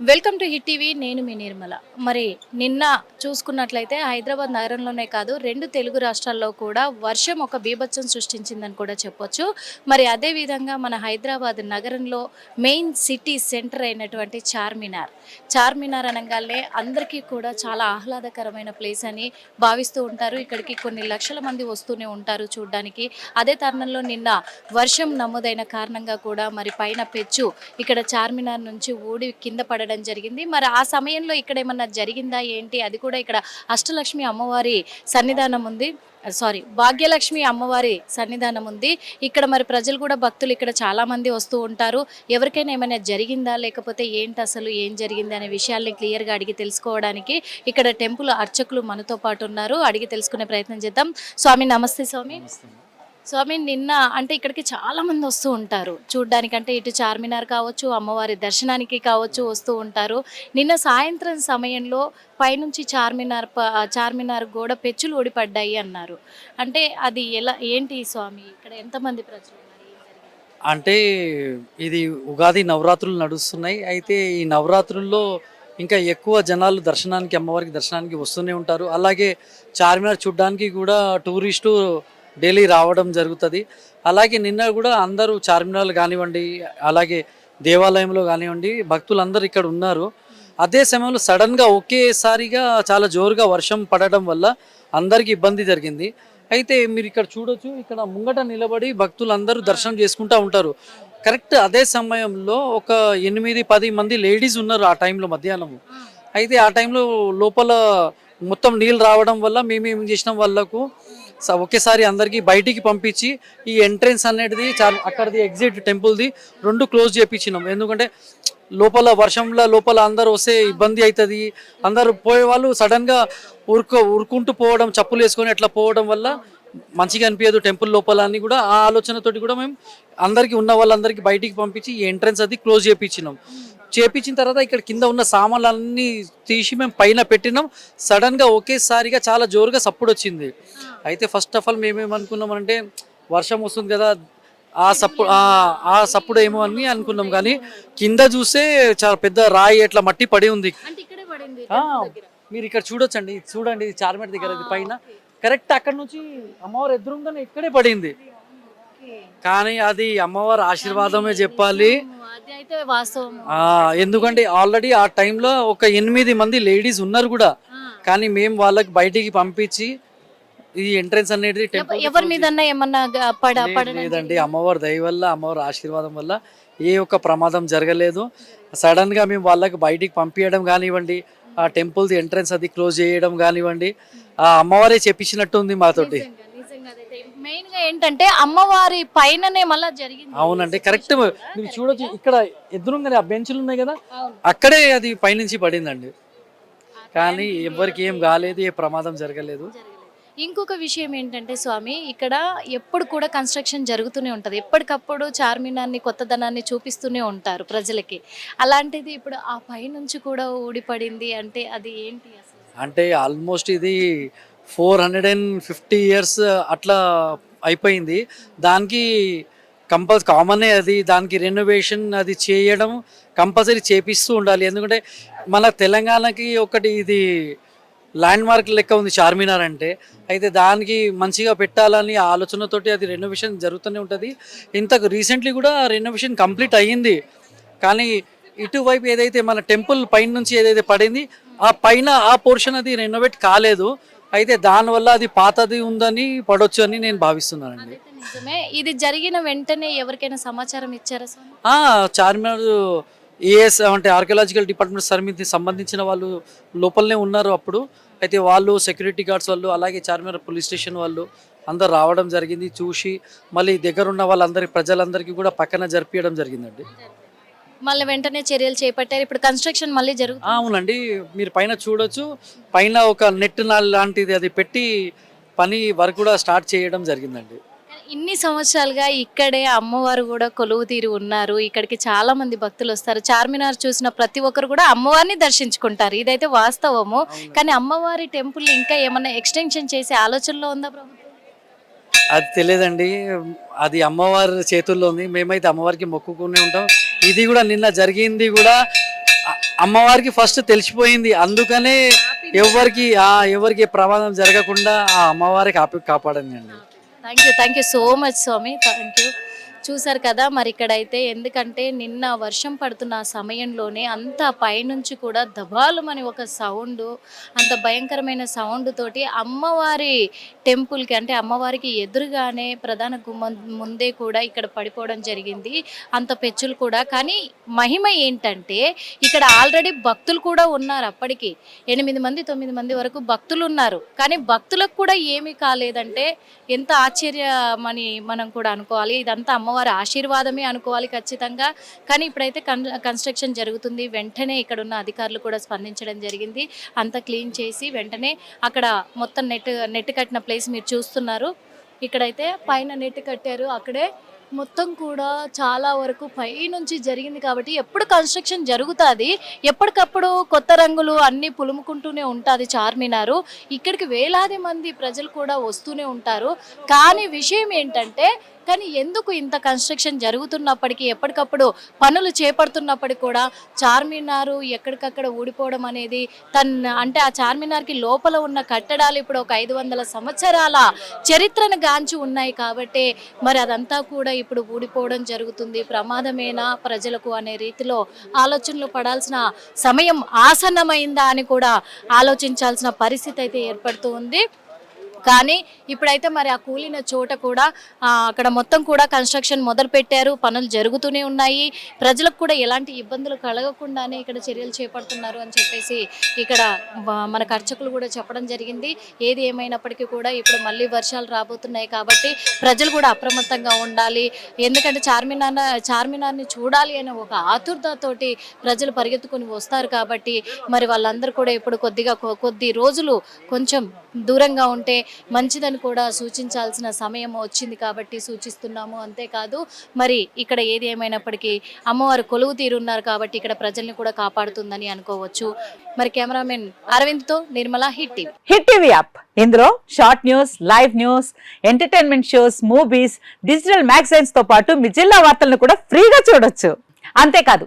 Welcome to hit TV నేను మీ నిర్మల. మరి నిన్న చూసుకున్నట్లయితే హైదరాబాద్ నగరంలోనే కాదు రెండు తెలుగు రాష్ట్రాల్లో కూడా వర్షం ఒక బీభత్సం సృష్టించిందని కూడా చెప్పొచ్చు. మరి అదే విధంగా మన హైదరాబాద్ నగరంలో మెయిన్ సిటీ సెంటర్ అయినటువంటి చార్మినార్. చార్మినార్ అనగానే అందరికీ కూడా చాలా ఆహ్లాదకరమైన ప్లేస్ అని భావిస్తూ ఉంటారు. ఇక్కడికి కొన్ని లక్షల మంది వస్తూనే ఉంటారు చూడడానికి. అదే తరుణంలో నిన్న వర్షం నమోదైన కారణంగా కూడా మరి పైన పెచ్చు ఇక్కడ చార్మినార్ నుంచి ఊడి కింద పడ పడడం జరిగింది. మరి ఆ సమయంలో ఇక్కడ ఏమన్నా జరిగిందా? ఏంటి? అది కూడా ఇక్కడ అష్టలక్ష్మి అమ్మవారి సన్నిధానం ఉంది. సారీ భాగ్యలక్ష్మి అమ్మవారి సన్నిధానం ఉంది. ఇక్కడ మరి ప్రజలు కూడా భక్తులు ఇక్కడ చాలా మంది వస్తూ ఉంటారు. ఎవరికైనా ఏమైనా జరిగిందా? లేకపోతే ఏంటి అసలు? ఏం జరిగింది? అనే విషయాల్ని క్లియర్గా అడిగి తెలుసుకోవడానికి ఇక్కడ టెంపుల్ అర్చకులు మనతో పాటు ఉన్నారు. అడిగి తెలుసుకునే ప్రయత్నం చేద్దాం. స్వామి నమస్తే స్వామి. స్వామి నిన్న అంటే ఇక్కడికి చాలా మంది వస్తూ ఉంటారు. చూడ్డానికంటే ఇటు చార్మినార్ కావచ్చు అమ్మవారి దర్శనానికి కావచ్చు వస్తూ ఉంటారు. నిన్న సాయంత్రం సమయంలో పైనుంచి చార్మినార్ ప- చార్మినార్ గోడ పెచ్చులు ఊడిపడ్డాయి అన్నారు. అంటే అది ఎలా ఏంటి స్వామి? ఇక్కడ ఎంతమంది ప్రజలు అంటే ఇది ఉగాది నవరాత్రులు నడుస్తున్నాయి. అయితే ఈ నవరాత్రుల్లో ఇంకా ఎక్కువ జనాలు దర్శనానికి అమ్మవారికి దర్శనానికి వస్తూనే ఉంటారు. అలాగే చార్మినార్ చూడడానికి కూడా టూరిస్టు డైలీ రావడం జరుగుతుంది. అలాగే నిన్న కూడా అందరూ చార్మినార్ కానివ్వండి అలాగే దేవాలయంలో కానివ్వండి భక్తులందరూ ఇక్కడ ఉన్నారు. అదే సమయంలో సడన్గా ఒకేసారిగా చాలా జోరుగా వర్షం పడడం వల్ల అందరికీ ఇబ్బంది జరిగింది. అయితే మీరు ఇక్కడ చూడొచ్చు ఇక్కడ ముంగట నిలబడి భక్తులందరూ దర్శనం చేసుకుంటా ఉంటారు. కరెక్ట్ అదే సమయంలో ఒక ఎనిమిది పది మంది లేడీస్ ఉన్నారు ఆ టైంలో మధ్యాహ్నం అయితే ఆ టైంలో లోపల మొత్తం నీళ్ళు రావడం వల్ల మేము ఏం చేసినాం వాళ్ళకు ఒకేసారి అందరికీ బయటికి పంపించి ఈ ఎంట్రెన్స్ అనేది చాలా అక్కడది ఎగ్జిట్ టెంపుల్ది రెండు క్లోజ్ చేయించినాం ఎందుకంటే లోపల వర్షంలో లోపల అందరూ వస్తే ఇబ్బంది అవుతుంది అందరూ పోయే వాళ్ళు సడన్గా ఉరుకు ఉరుకుంటూ పోవడం చెప్పులు వేసుకొని అట్లా పోవడం వల్ల మంచిగా అనిపించదు టెంపుల్ లోపల అని కూడా. ఆ ఆలోచనతోటి కూడా మేము అందరికీ ఉన్న వాళ్ళందరికీ బయటికి పంపించి ఈ ఎంట్రన్స్ అది క్లోజ్ చేయించినాం చేపించిన తర్వాత ఇక్కడ కింద ఉన్న సామాన్లన్నీ తీసి మేము పైన పెట్టినాం. సడన్గా ఒకేసారిగా చాలా జోరుగా సప్పుడు వచ్చింది అయితే ఫస్ట్ ఆఫ్ ఆల్ మేమేమనుకున్నామంటే వర్షం వస్తుంది కదా ఆ సప్పుడు ఆ- సప్పుడు ఏమో అని అనుకున్నాం. కానీ కింద చూస్తే చాలా పెద్ద రాయి అట్లా మట్టి పడి ఉంది. మీరు ఇక్కడ చూడొచ్చండి. చూడండి చార్మినార్ దగ్గర పైన. కరెక్ట్ అక్కడ నుంచి అమ్మవారు ఎదురుగానే ఇక్కడే పడింది. కానీ అది అమ్మవారి ఆశీర్వాదమే చెప్పాలి. ఎందుకంటే ఆల్రెడీ ఆ టైంలో ఒక ఎనిమిది మంది లేడీస్ ఉన్నారు కూడా. కానీ మేము వాళ్ళకి బయటికి పంపించి ఈ ఎంట్రన్స్ అనేది టెంపుల్ ఎవరి మీద ఏమన్నా పడ లేదండి. అమ్మవారి దయ వల్ల అమ్మవారి ఆశీర్వాదం వల్ల ఏ ఒక్క ప్రమాదం జరగలేదు. సడన్గా మేము వాళ్ళకి బయటికి పంపించడం కానివ్వండి ఆ టెంపుల్ది ఎంట్రన్స్ అది క్లోజ్ చేయడం కానివ్వండి ఆ అమ్మవారే చెప్పించినట్టు ఉంది మాతోటి. మెయిన్గా ఏంటంటే అమ్మవారి పైననే మళ్ళా జరిగింది. అవునండి కరెక్ట్ మీరు చూడొచ్చు ఇక్కడ ఎదురుగానే ఆ బెంచ్లు ఉన్నాయి కదా. అక్కడే అది పైనుంచి పడిందండి. కానీ ఎవరికి ఏం కాలేదు ఏ ప్రమాదం జరగలేదు. ఇంకొక విషయం ఏంటంటే స్వామి ఇక్కడ ఎప్పుడు కూడా కన్స్ట్రక్షన్ జరుగుతూనే ఉంటుంది. ఎప్పటికప్పుడు చార్మినార్ని కొత్తదనాన్ని చూపిస్తూనే ఉంటారు ప్రజలకి. అలాంటిది ఇప్పుడు ఆ పైనుంచి కూడా ఊడిపడింది అంటే అది ఏంటి అసలు? అంటే ఆల్మోస్ట్ ఇది four hundred and fifty years అట్లా అయిపోయింది. దానికి కంపల్స్ కామనే అది. దానికి రెనోవేషన్ అది చేయడం కంపల్సరీ చేపిస్తూ ఉండాలి. ఎందుకంటే మన తెలంగాణకి ఒకటి ఇది ల్యాండ్ మార్క్ లెక్క ఉంది చార్మినార్ అంటే. అయితే దానికి మంచిగా పెట్టాలని ఆలోచనతోటి అది రెనోవేషన్ జరుగుతూనే ఉంటుంది. ఇంతకు రీసెంట్లీ కూడా రెనోవేషన్ కంప్లీట్ అయ్యింది. కానీ ఇటువైపు ఏదైతే మన టెంపుల్ పైన నుంచి ఏదైతే పడింది ఆ పైన ఆ పోర్షన్ అది రెనోవేట్ కాలేదు. అయితే దానివల్ల అది పాతది ఉందని పడవచ్చు అని నేను భావిస్తున్నానండి. నిజమే. ఇది జరిగిన వెంటనే ఎవరికైనా సమాచారం ఇచ్చారా చార్మినార్ ఏఎస్ అంటే ఆర్కియలాజికల్ డిపార్ట్మెంట్ సమితి సంబంధించిన వాళ్ళు లోపలనే ఉన్నారు అప్పుడు. అయితే వాళ్ళు సెక్యూరిటీ గార్డ్స్ వాళ్ళు అలాగే చార్మినార్ పోలీస్ స్టేషన్ వాళ్ళు అందరు రావడం జరిగింది చూసి మళ్ళీ దగ్గర ఉన్న వాళ్ళందరి ప్రజలందరికీ కూడా పక్కన జరిపించడం జరిగిందండి. మళ్ళీ వెంటనే చర్యలు చేపట్టారు. ఇప్పుడు కన్స్ట్రక్షన్ మళ్ళీ ఆ, జరుగుతుంది అవునండి. మీరు పైన చూడొచ్చు. పైన ఒక నెట్ నాల్ లాంటిది అది పెట్టి పని వర్క్ కూడా స్టార్ట్ చేయడం జరిగిందండి. ఇన్ని సంవత్సరాలుగా ఇక్కడే అమ్మవారు కూడా కొలువు తీరి ఉన్నారు. ఇక్కడికి చాలా మంది భక్తులు వస్తారు. చార్మినార్ చూసిన ప్రతి ఒక్కరు కూడా అమ్మవారిని దర్శించుకుంటారు. ఇదైతే వాస్తవము. కానీ అమ్మవారి టెంపుల్ ఇంకా ఏమన్నా ఎక్స్టెన్షన్ చేసే ఆలోచనలో ఉందా ప్రభుత్వం? అది తెలియదండి. అది అమ్మవారి చేతుల్లో ఉంది. మేమైతే అమ్మవారికి మొక్కుకునే ఉంటాం. ఇది కూడా నిన్న జరిగింది కూడా అమ్మవారికి ఫస్ట్ తెలిసిపోయింది. అందుకనే ఎవరికి ఆ ఎవరికి ప్రమాదం జరగకుండా ఆ అమ్మవారికి కాపి కాపాడింది అండి. thank you thank you so much Swamy thank you చూసారు కదా మరి ఇక్కడైతే ఎందుకంటే నిన్న వర్షం పడుతున్న సమయంలోనే అంత పైనుంచి కూడా దబాలుమని ఒక సౌండ్ అంత భయంకరమైన సౌండ్ తోటి అమ్మవారి టెంపుల్కి అంటే అమ్మవారికి ఎదురుగానే ప్రధాన గుమ్మం ముందే కూడా ఇక్కడ పడిపోవడం జరిగింది అంత పెచ్చులు కూడా. కానీ మహిమ ఏంటంటే ఇక్కడ ఆల్రెడీ భక్తులు కూడా ఉన్నారు అప్పటికి. ఎనిమిది మంది తొమ్మిది మంది వరకు భక్తులు ఉన్నారు. కానీ భక్తులకు కూడా ఏమీ కాలేదంటే ఎంత ఆశ్చర్యమని మనం కూడా అనుకోవాలి. ఇదంతా అమ్మవారి ఆశీర్వాదమే అనుకోవాలి ఖచ్చితంగా. కానీ ఇప్పుడైతే కన్ కన్స్ట్రక్షన్ జరుగుతుంది. వెంటనే ఇక్కడ ఉన్న అధికారులు కూడా స్పందించడం జరిగింది. అంతా క్లీన్ చేసి వెంటనే అక్కడ మొత్తం నెట్ నెట్ కట్టిన ప్లేస్ మీరు చూస్తున్నారు. ఇక్కడైతే పైన నెట్ కట్టారు. అక్కడే మొత్తం కూడా చాలా వరకు పై నుంచి జరిగింది కాబట్టి ఎప్పుడు కన్స్ట్రక్షన్ జరుగుతుంది. ఎప్పటికప్పుడు కొత్త రంగులు అన్నీ పులుముకుంటూనే ఉంటుంది చార్మినారు. ఇక్కడికి వేలాది మంది ప్రజలు కూడా వస్తూనే ఉంటారు. కానీ విషయం ఏంటంటే కానీ ఎందుకు ఇంత కన్స్ట్రక్షన్ జరుగుతున్నప్పటికీ ఎప్పటికప్పుడు పనులు చేపడుతున్నప్పటికీ కూడా చార్మినారు ఎక్కడికక్కడ ఊడిపోవడం అనేది తన అంటే ఆ చార్మినార్కి లోపల ఉన్న కట్టడాలు ఇప్పుడు ఒక ఐదు వందల సంవత్సరాల చరిత్రను గాంచి ఉన్నాయి కాబట్టి మరి అదంతా కూడా ఇప్పుడు ఊడిపోవడం జరుగుతుంది. ప్రమాదమేనా ప్రజలకు అనే రీతిలో ఆలోచనలు పడాల్సిన సమయం ఆసన్నమైందా అని కూడా ఆలోచించాల్సిన పరిస్థితి అయితే ఏర్పడుతూ ఉంది. కానీ ఇప్పుడైతే మరి ఆ కూలిన చోట కూడా అక్కడ మొత్తం కూడా కన్స్ట్రక్షన్ మొదలు పెట్టారు పనులు జరుగుతూనే ఉన్నాయి. ప్రజలకు కూడా ఎలాంటి ఇబ్బందులు కలగకుండానే ఇక్కడ చర్యలు చేపడుతున్నారు అని చెప్పేసి ఇక్కడ మన అర్చకులు కూడా చెప్పడం జరిగింది. ఏది ఏమైనప్పటికీ కూడా ఇప్పుడు మళ్ళీ వర్షాలు రాబోతున్నాయి కాబట్టి ప్రజలు కూడా అప్రమత్తంగా ఉండాలి. ఎందుకంటే చార్మినార్ చార్మినార్ని చూడాలి అనే ఒక ఆతురతతోటి ప్రజలు పరిగెత్తుకొని వస్తారు కాబట్టి మరి వాళ్ళందరూ కూడా ఇప్పుడు కొద్దిగా కొ- కొద్ది రోజులు కొంచెం దూరంగా ఉంటే మంచిదని కూడా సూచించాల్సిన సమయం వచ్చింది కాబట్టి సూచిస్తున్నాము. అంతేకాదు మరి ఇక్కడ ఏది ఏమైనప్పటికీ అమ్మవారు కొలువు తీరున్నారు కాబట్టి ఇక్కడ ప్రజల్ని కూడా కాపాడుతుందని అనుకోవచ్చు. మరి cameraman అరవింద్తో Nirmala hit TV. Hit TV app. ఇందులో short news live news entertainment shows movies digital మ్యాగజైన్స్తో పాటు మీ జిల్లా వార్తలను కూడా ఫ్రీగా చూడొచ్చు. అంతేకాదు